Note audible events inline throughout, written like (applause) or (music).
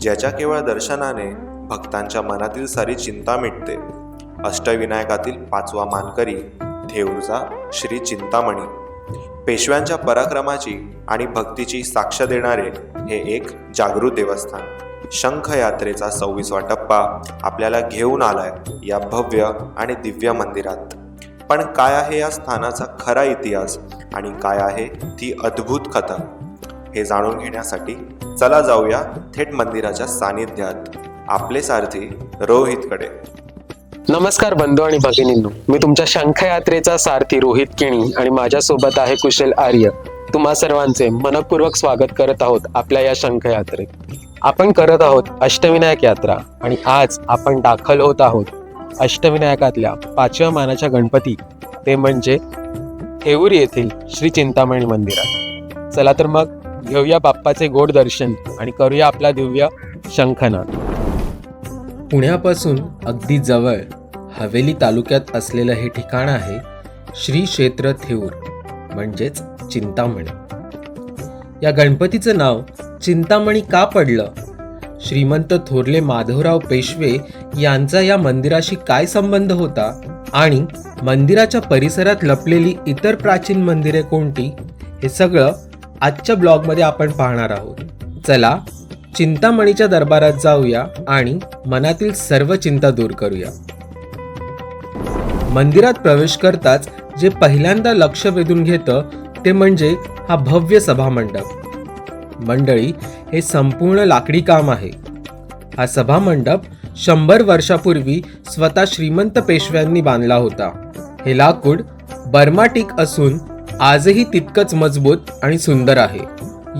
ज्याच्या केवळ दर्शनाने भक्तांच्या मनातील सारी चिंता मिटते. अष्टविनायकातील पाचवा मानकरी थेऊरचा श्री चिंतामणी. पेशव्यांच्या पराक्रमाची आणि भक्तीची साक्ष देणारे हे एक जागृत देवस्थान. शंख यात्रेचा सव्वीसवा टप्पा आपल्याला घेऊन आलाय या भव्य आणि दिव्य मंदिरात. पण काय आहे या स्थानाचा खरा इतिहास आणि काय आहे ती अद्भुत कथा? हे जाणून घेण्यासाठी चला जाऊया थेट मंदिराच्या सानिध्यात आपले सारथी रोहितकडे. नमस्कार बंधू आणि भगिनींनो. मी तुमच्या शंखयात्रेचा सारथी रोहित किणी आणि माझ्यासोबत आहे कुशल आर्य. तुम्हा सर्वांचे मनपूर्वक स्वागत करत आहोत आपल्या या शंखयात्रेत. आपण करत आहोत अष्टविनायक यात्रा आणि आज आपण दाखल होत आहोत अष्टविनायकातल्या पाचव्या मानाच्या गणपती. ते म्हणजे थेऊर येथील श्री चिंतामणी मंदिरात. चला तर मग घेऊया बाप्पाचे गोड दर्शन आणि करूया आपला दिव्य शंखनाद. पुण्यापासून अगदी जवळ हवेली तालुक्यात असलेलं हे ठिकाण आहे श्री क्षेत्र थेऊर म्हणजेच चिंतामणी. या गणपतीचं नाव चिंतामणी का पडलं? श्रीमंत थोरले माधवराव पेशवे यांचा या मंदिराशी काय संबंध होता? आणि मंदिराच्या परिसरात लपलेली इतर प्राचीन मंदिरे कोणती? हे सगळं आजच्या ब्लॉगमध्ये आपण पाहणार आहोत. चला चिंतामणीच्या दरबारात जाऊया आणि मनातील सर्व चिंता दूर करूया. मंदिरात प्रवेश करताच जे पहिल्यांदा लक्ष वेधून घेतं ते म्हणजे हा भव्य सभामंडप. मंडळी हे संपूर्ण लाकडी काम आहे. हा सभामंडप शंभर वर्षापूर्वी स्वतः श्रीमंत पेशव्यांनी बांधला होता. हे लाकूड बर्माटिक असून आजही तितकंच मजबूत आणि सुंदर आहे.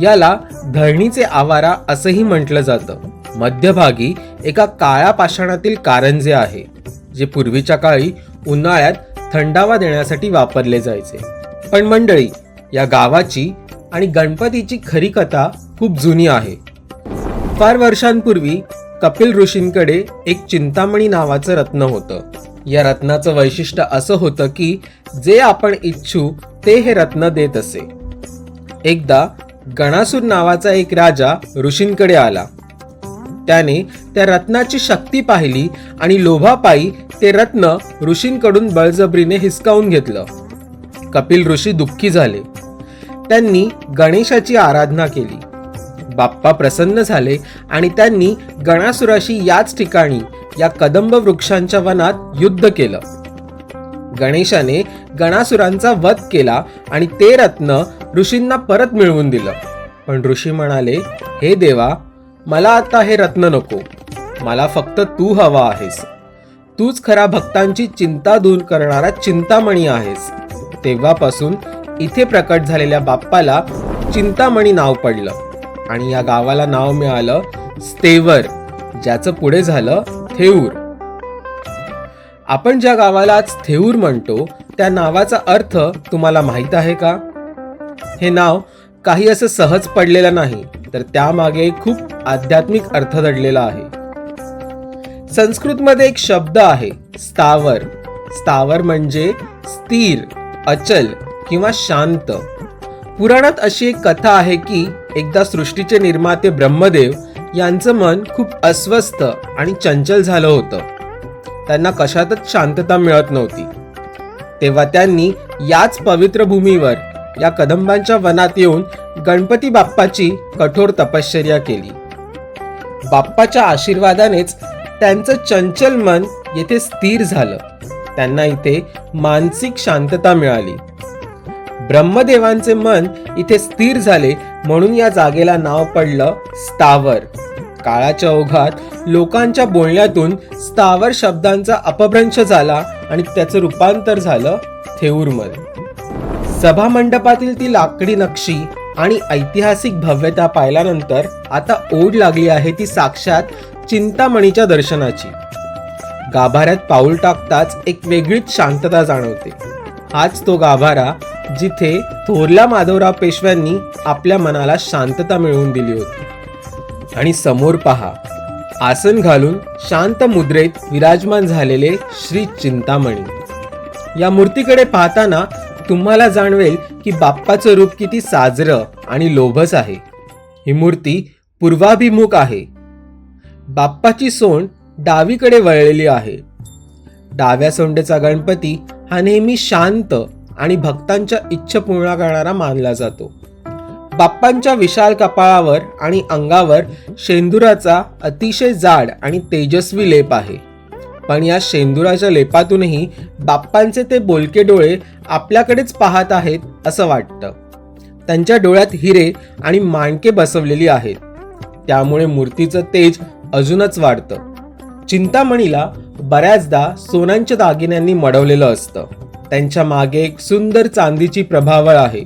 याला धरणीचे आवारा असंही म्हटलं जातं. मध्यभागी एका काळ्या पाषाणातील कारंजे आहे जे पूर्वीच्या काळी उन्हाळ्यात थंडावा देण्यासाठी वापरले जायचे. पण मंडळी या गावाची आणि गणपतीची खरी कथा खूप जुनी आहे. फार वर्षांपूर्वी कपिल ऋषींकडे एक चिंतामणी नावाचं रत्न होतं. या रत्नाचं वैशिष्ट्य असं होतं की जे आपण इच्छू ते हे रत्न देत असे. एकदा गणासूर नावाचा एक राजा ऋषींकडे आला. त्याने त्या रत्नाची शक्ती पाहिली आणि लोभापायी ते रत्न ऋषींकडून बळजबरीने हिसकावून घेतलं. कपिल ऋषी दुःखी झाले. त्यांनी गणेशाची आराधना केली. बाप्पा प्रसन्न झाले आणि त्यांनी गणासुराशी याच ठिकाणी या कदंब वृक्षांच्या वनात युद्ध केलं. गणेशाने गणासुरांचा वध केला आणि ते रत्न ऋषींना परत मिळवून दिलं. पण ऋषी म्हणाले हे देवा मला आता हे रत्न नको. मला फक्त तू हवा आहेस. तूच खरा भक्तांची चिंता दूर करणारा चिंतामणी आहेस. तेव्हापासून इथे प्रकट झालेल्या बाप्पाला चिंतामणी नाव पडलं आणि या गावाला नाव मिळालं स्तेवर ज्याचं पुढे झालं थेऊर. आपण ज्या गावाला आज थेऊर म्हणतो त्या नावाचा अर्थ तुम्हाला माहीत आहे का? हे नाव काही असं सहज पडलेलं नाही तर त्यामागे खूप आध्यात्मिक अर्थ दडलेला आहे. संस्कृतमध्ये एक शब्द आहे स्थावर. स्थावर म्हणजे स्थिर अचल किंवा शांत. पुराणात अशी एक कथा आहे की एकदा सृष्टीचे निर्माते ब्रह्मदेव यांचं मन खूप अस्वस्थ आणि चंचल झालं होतं. त्यांना कशातच शांतता मिळत नव्हती. तेव्हा त्यांनी याच पवित्र भूमीवर या कदंबांच्या वनात येऊन गणपती बाप्पाची कठोर तपश्चर्या केली. बाप्पाच्या आशीर्वादानेच त्यांचं चंचल मन येथे स्थिर झालं. त्यांना इथे मानसिक शांतता मिळाली. ब्रह्मदेवांचे मन इथे स्थिर झाले म्हणून या जागेला नाव पडलं स्थावर. काळाच्या ओघात लोकांच्या बोलण्यातून स्थावर शब्दांचा अपभ्रंश झाला आणि त्याचं रूपांतर झालं थेऊरमध्ये. सभामंडपातील ती लाकडी नक्षी आणि ऐतिहासिक भव्यता पाहिल्यानंतर आता ओढ लागली आहे ती साक्षात चिंतामणीच्या दर्शनाची. गाभाऱ्यात पाऊल टाकताच एक वेगळीच शांतता जाणवते. हाच तो गाभारा जिथे थोरल्या माधवराव पेशव्यांनी आपल्या मनाला शांतता मिळवून दिली होती. आणि समोर पहा आसन घालून शांत मुद्रेत विराजमान झालेले श्री चिंतामणी. या मूर्तीकडे पाहताना तुम्हाला जाणवेल की बाप्पाचं रूप किती साजरं आणि लोभस आहे. ही मूर्ती पूर्वाभिमुख आहे. बाप्पाची सोंड डावीकडे वळलेली आहे. डाव्या सोंडेचा गणपती हा नेहमी शांत आणि भक्तांच्या इच्छा पूर्ण करणारा मानला जातो. बाप्पांच्या विशाल कपाळावर आणि अंगावर शेंदुराचा अतिशय जाड आणि तेजस्वी लेप आहे. पण या शेंदुराच्या लेपातूनही बाप्पांचे ते बोलके डोळे आपल्याकडेच पाहत आहेत असं वाटतं. त्यांच्या डोळ्यात हिरे आणि माणके बसवलेली आहेत. त्यामुळे मूर्तीचं तेज अजूनच वाढतं. चिंतामणीला बऱ्याचदा सोन्यांच्या दागिन्यांनी मडवलेलं असतं. त्यांच्या मागे एक सुंदर चांदीची प्रभावळ आहे.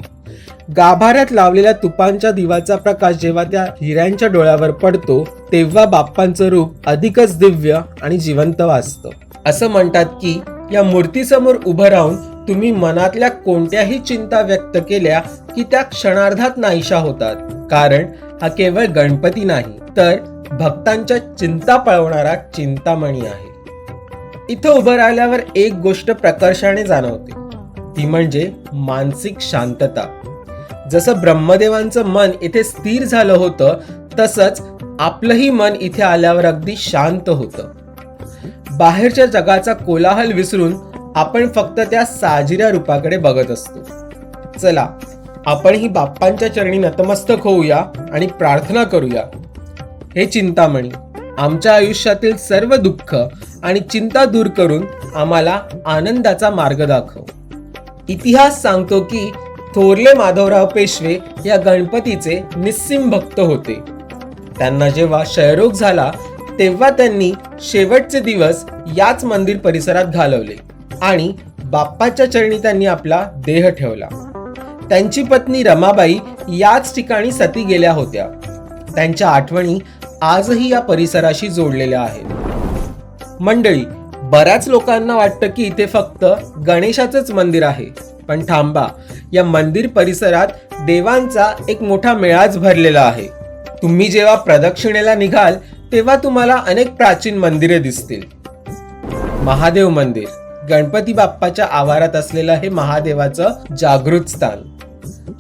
गाभाऱ्यात लावलेल्या तुपांच्या दिवाचा प्रकाश जेव्हा त्या हिऱ्यांच्या डोळ्यावर पडतो तेव्हा बाप्पांचं रूप अधिकच दिव्य आणि जिवंत वाचतं. असं म्हणतात की या मूर्तीसमोर उभं राहून तुम्ही मनातल्या कोणत्याही चिंता व्यक्त केल्या की त्या क्षणार्धात नाहीशा होतात. कारण हा केवळ गणपती नाही तर भक्तांच्या चिंता पळवणारा चिंतामणी आहे. इथं उभं राहिल्यावर एक गोष्ट प्रकर्षाने जाणवते. ती म्हणजे मानसिक शांतता. जसं ब्रह्मदेवांचं मन इथे स्थिर झालं होतं तसंच आपलंही मन इथे आल्यावर अगदी शांत होतं. बाहेरच्या जगाचा कोलाहल विसरून आपण फक्त त्या साजिऱ्या रूपाकडे बघत असतो. चला आपण ही बाप्पांच्या चरणी नतमस्तक होऊया आणि प्रार्थना करूया. हे चिंतामणी. आमच्या आयुष्यातील सर्व दुःख आणि चिंता दूर करून आम्हाला आनंदाचा मार्ग दाखव. इतिहास सांगतो की थोरले माधवराव पेशवे या गणपतीचे निस्सिम भक्त होते. त्यांना जेव्हा क्षयरोग झाला तेव्हा त्यांनी शेवटचे दिवस याच मंदिर परिसरात घालवले आणि बाप्पाच्या चरणी त्यांनी आपला देह ठेवला. त्यांची पत्नी रमाबाई याच ठिकाणी सती गेल्या होत्या. त्यांच्या आठवणी आजही या परिसराशी जोडलेल्या आहेत. मंडळी बऱ्याच लोकांना वाटतं की इथे फक्त गणेशाचंच मंदिर आहे. पण थांबा या मंदिर परिसरात देवांचा एक मोठा मेळाच भरलेला आहे. तुम्ही जेव्हा प्रदक्षिणेला निघाल तेव्हा तुम्हाला अनेक प्राचीन मंदिरे दिसतील. महादेव मंदिर गणपती बाप्पाच्या आवारात असलेलं हे महादेवाचं जागृत स्थान.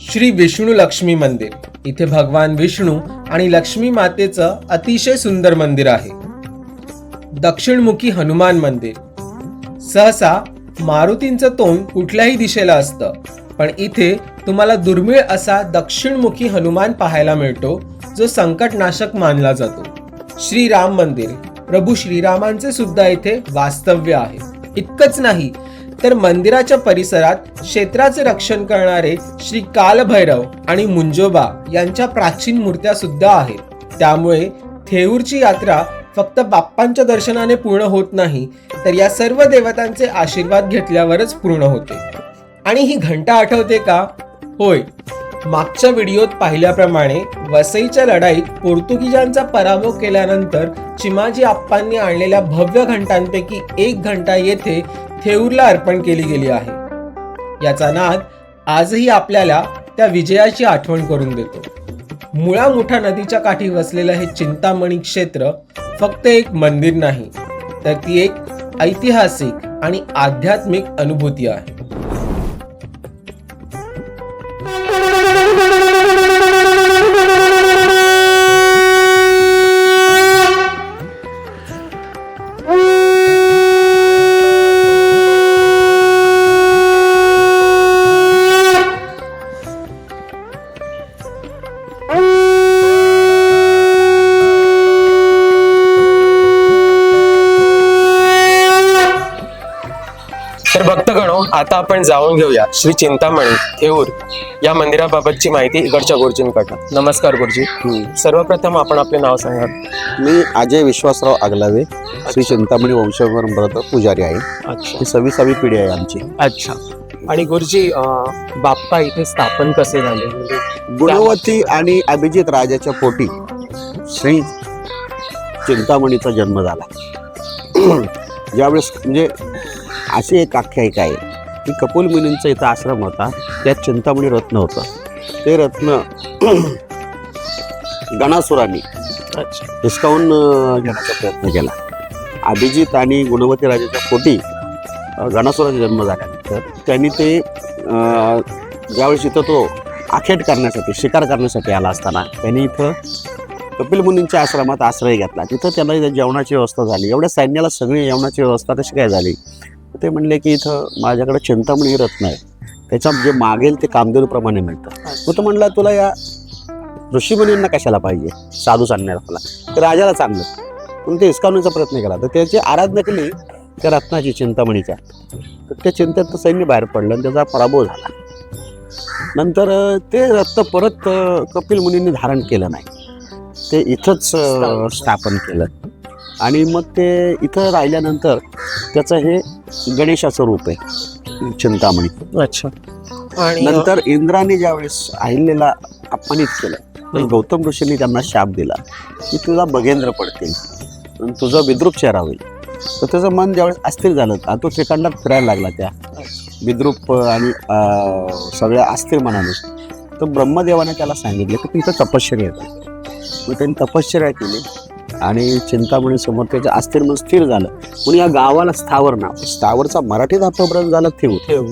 श्री विष्णू लक्ष्मी मंदिर. इथे भगवान विष्णू आणि लक्ष्मी मातेचं अतिशय सुंदर मंदिर आहे. दक्षिणमुखी हनुमान मंदिर. सहसा मारुतींचं तोंड कुठल्याही दिशेला असतं पण इथे तुम्हाला दुर्मिळ असा दक्षिणमुखी हनुमान पाहायला मिळतो जो संकटनाशक मानला जातो. श्रीराम मंदिर. प्रभू श्रीरामांचे सुद्धा इथे वास्तव्य आहे. इतकंच नाही तर मंदिराच्या परिसरात क्षेत्राचे रक्षण करणारे श्री कालभैरव आणि मुंजोबा यांच्या प्राचीन मूर्त्या सुद्धा आहेत. त्यामुळे थेऊरची यात्रा फक्त बाप्पांच्या दर्शनाने पूर्ण होत नाही तर या सर्व देवतांचे आशीर्वाद घेतल्यावरच पूर्ण होते. आणि ही घंटा आठवते का? होय. मागच्या व्हिडिओत पाहिल्याप्रमाणे वसईच्या लढाईत पोर्तुगीजांचा पराभव केल्यानंतर चिमाजी आप्पांनी आणलेल्या भव्य घंटांपैकी एक घंटा येथे थेऊरला अर्पण केली गेली आहे. याचा नाद आजही आपल्याला त्या विजयाची आठवण करून देतो. मुळा मोठा नदीच्या काठी वसलेलं हे चिंतामणी क्षेत्र फक्त एक मंदिर नाही तर ती एक ऐतिहासिक आणि आध्यात्मिक अनुभूती आहे. आता आपण जाऊन घेऊया श्री चिंतामणी थेऊर या मंदिराबाबतची माहिती इकडच्या गुरुजींकडनं. नमस्कार गुरुजी. सर्वप्रथम आपण आपले नाव सांगा. मी अजय विश्वासराव आगलावे श्री चिंतामणी वंशपरंपराचा पुजारी आहे. अच्छा. ही सव्वीसावी पिढी आहे आमची. अच्छा. आणि गुरुजी बाप्पा इथे स्थापन कसे झाले? म्हणजे गुणवती आणि अभिजित राजाच्या पोटी श्री चिंतामणीचा जन्म झाला. (clears throat) ज्यावेळेस म्हणजे अशी एक आख्यायिका आहे. की कपिल मुनींचा इथं आश्रम होता. त्यात चिंतामणी रत्न होतं. ते रत्न (clears throat) गणासुरांनी अच्छा. हिसकावून घेण्याचा प्रयत्न केला. अभिजित आणि गुणवती राजाच्या पोटी गणासुराचा जन्म झाल्यानंतर त्यांनी ते ज्यावेळेस इथं तो आखेट करण्यासाठी शिकार करण्यासाठी आला असताना त्यांनी इथं कपिल मुनींच्या आश्रमात आश्रय घेतला. तिथं त्यांना जेवणाची व्यवस्था झाली. एवढ्या सैन्याला सगळी जेवणाची व्यवस्था कशी काय झाली? ते म्हणले की इथं माझ्याकडे चिंतामणी रत्न आहे. त्याच्या जे मागेल ते कामधेनूप्रमाणे मिळतं. मग तो म्हणला तुला या ऋषीमुनींना कशाला पाहिजे? साधू सांगण्याला तर राजाला चांगलं पण ते हिसकावण्याचा प्रयत्न केला. तर त्याची आराधना केली त्या रत्नाची चिंतामणीच्या. तर त्या चिंतेत सैन्य बाहेर पडलं आणि त्याचा पराभव झाला. नंतर ते रत्न परत कपिल मुनींनी धारण केलं नाही. ते इथंच स्थापन केलं. आणि मग ते इथं राहिल्यानंतर त्याचं हे गणेशाचं रूप आहे चिंतामणी. अच्छा. आणि नंतर इंद्राने ज्यावेळेस अहिल्याला अपमानित केलं तर. गौतम ऋषींनी त्यांना शाप दिला की तुझा बगेंद्र पडतील आणि तुझा विद्रूप चेहरा होईल. तर त्याचं मन ज्यावेळेस अस्थिर झालं तो ठिकाणात फिरायला लागला त्या विद्रूप आणि सगळ्या अस्थिर मनाने. तर ब्रह्मदेवाने त्याला सांगितलं की तू इथं तपश्चर्या कर. मग त्यांनी तपश्चर्या केली. आणि चिंतामणी समोर त्याचं अस्थिर मन स्थिर झालं. म्हणून या गावाला स्थावर नाव. स्थावरचा मराठीत अपभ्रंश झाला ठेवू. ठेवू.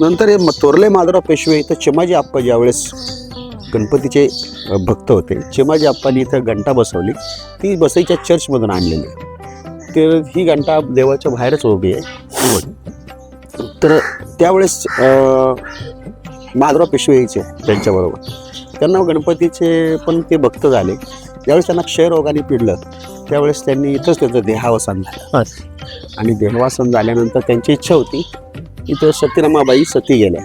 नंतर हे म- थोरले माधवराव पेशवे इथं चिमाजी आप्पा ज्यावेळेस गणपतीचे भक्त होते चिमाजी आप्पांनी इथं घंटा बसवली. ती बसईच्या चर्चमधून आणलेली तर ही घंटा देवाच्या बाहेरच उभी आहे तर त्यावेळेस अ, माधवराव पेशवे यायचे त्यांच्याबरोबर. त्यांना गणपतीचे पण ते भक्त झाले. ज्यावेळेस त्यांना क्षयरोगाने पिडलं त्यावेळेस त्यांनी इथंच त्याचं देहावसान झालं. आणि देहावसान झाल्यानंतर त्यांची इच्छा होती इथं सतीरमाबाई सती गेल्या.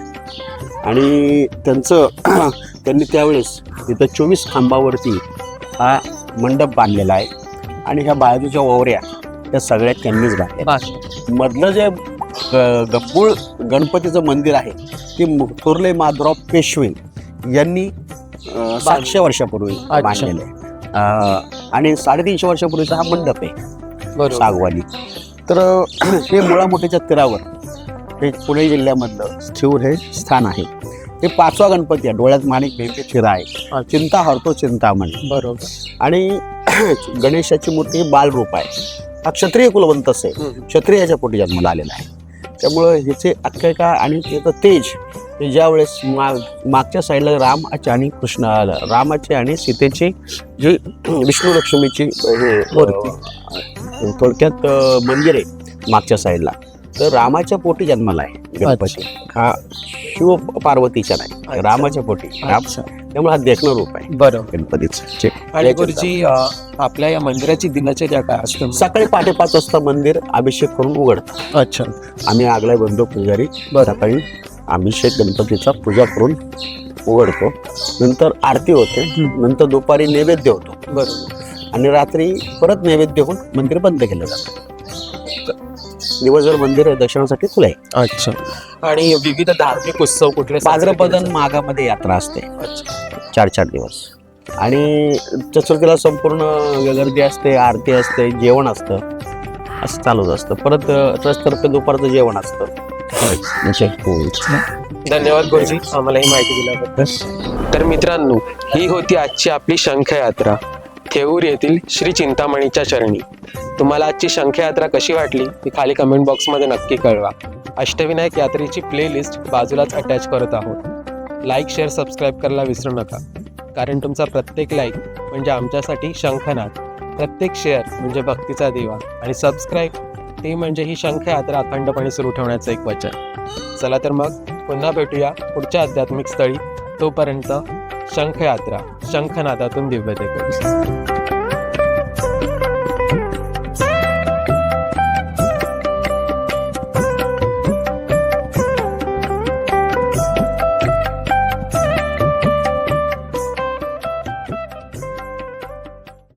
आणि त्यांचं (clears throat) त्यांनी त्यावेळेस इथं चोवीस खांबावरती हा मंडप बांधलेला आहे. आणि ह्या बाजूच्या ओवऱ्या त्या सगळ्या त्यांनीच बांधल्या. मधलं जे ग- गप्पूळ गणपतीचं मंदिर आहे ते थोरले माधवराव पेशवे यांनी सातशे वर्षापूर्वी. बांधलेलं आहे. आणि साडेतीनशे वर्षापूर्वीचा हा मंडप आहे. बरोबर. सागवानी. तर (clears throat) हे मुळामोठ्याच्या तीरावर हे पुणे जिल्ह्यामधलं स्थूर हे स्थान आहे. हे पाचवा गणपती आहे. डोळ्यात माणिक भेंके चिरा आहे. चिंता हरतो चिंतामणी बरोबर. आणि (clears throat) गणेशाची मूर्ती बालरूप आहे. हा क्षत्रिय कुलवंतच आहे. क्षत्रियाच्या पोटी जन्माला आलेला आहे. त्यामुळं ह्याचे आख्यायिका आणि त्याचं तेज हे ज्यावेळेस माग मागच्या साईडला रामाचे आणि कृष्ण रामाचे आणि सीतेचे जे विष्णू लक्ष्मीची हे मूर्ती. थोडक्यात मंदिर आहे मागच्या साईडला तर रामाच्या पोटी जन्माला आहे गणपती. हा शिव पार्वतीच्या नाही. रामाच्या पोटी. राम. त्यामुळे हा देखणं रूप आहे बरोबर. गणपतीचं. आणि गुरुजी आपल्या या मंदिराची दिनचर्या काय असते? सकाळी पहाटे पाच वाजता मंदिर अभिषेक करून उघडतं अच्छा. आम्ही आगला बंधू पुजारी. सकाळी अभिषेक गणपतीचा पूजा करून उघडतो. नंतर आरती होते. नंतर दुपारी नैवेद्य होतो. बरोबर. आणि रात्री परत नैवेद्य होऊन मंदिर बंद केलं जातं. दिवसभर मंदिर दर्शनासाठी खुलं आहे. अच्छा. आणि विविध धार्मिक उत्सव कुठले भाद्रपदन? माघामध्ये यात्रा असते. अच्छा. चार चार दिवस. आणि चतुर्थीला संपूर्ण गर्दी असते आरती असते जेवण असतं. असं चालूच असतं. परत ट्रस्टतर्फे दुपारचं जेवण असतं. धन्यवाद गुरुजी आम्हाला ही माहिती दिल्याबद्दल. तर मित्रांनो ही होती आजची आपली शंखयात्रा. थेऊर येथील श्री चिंतामणीच्या चरणी. तुम्हाला आजची शंखयात्रा कशी वाटली ती खाली कमेंट बॉक्समध्ये नक्की कळवा. अष्टविनायक यात्रेची प्लेलिस्ट बाजूलाच अटॅच करत आहोत. लाईक शेअर सबस्क्राईब करायला विसरू नका. कारण तुमचा प्रत्येक लाईक म्हणजे आमच्यासाठी शंखनाद. प्रत्येक शेअर म्हणजे भक्तीचा दिवा. आणि सबस्क्राईब ते म्हणजे ही शंख यात्रा अखंडपणे सुरू ठेवण्याचं एक वचन. चला तर मग पुन्हा भेटूया पुढच्या आध्यात्मिक स्थळी. तोपर्यंत शंखयात्रा शंखनादातून दिव्यतेकडे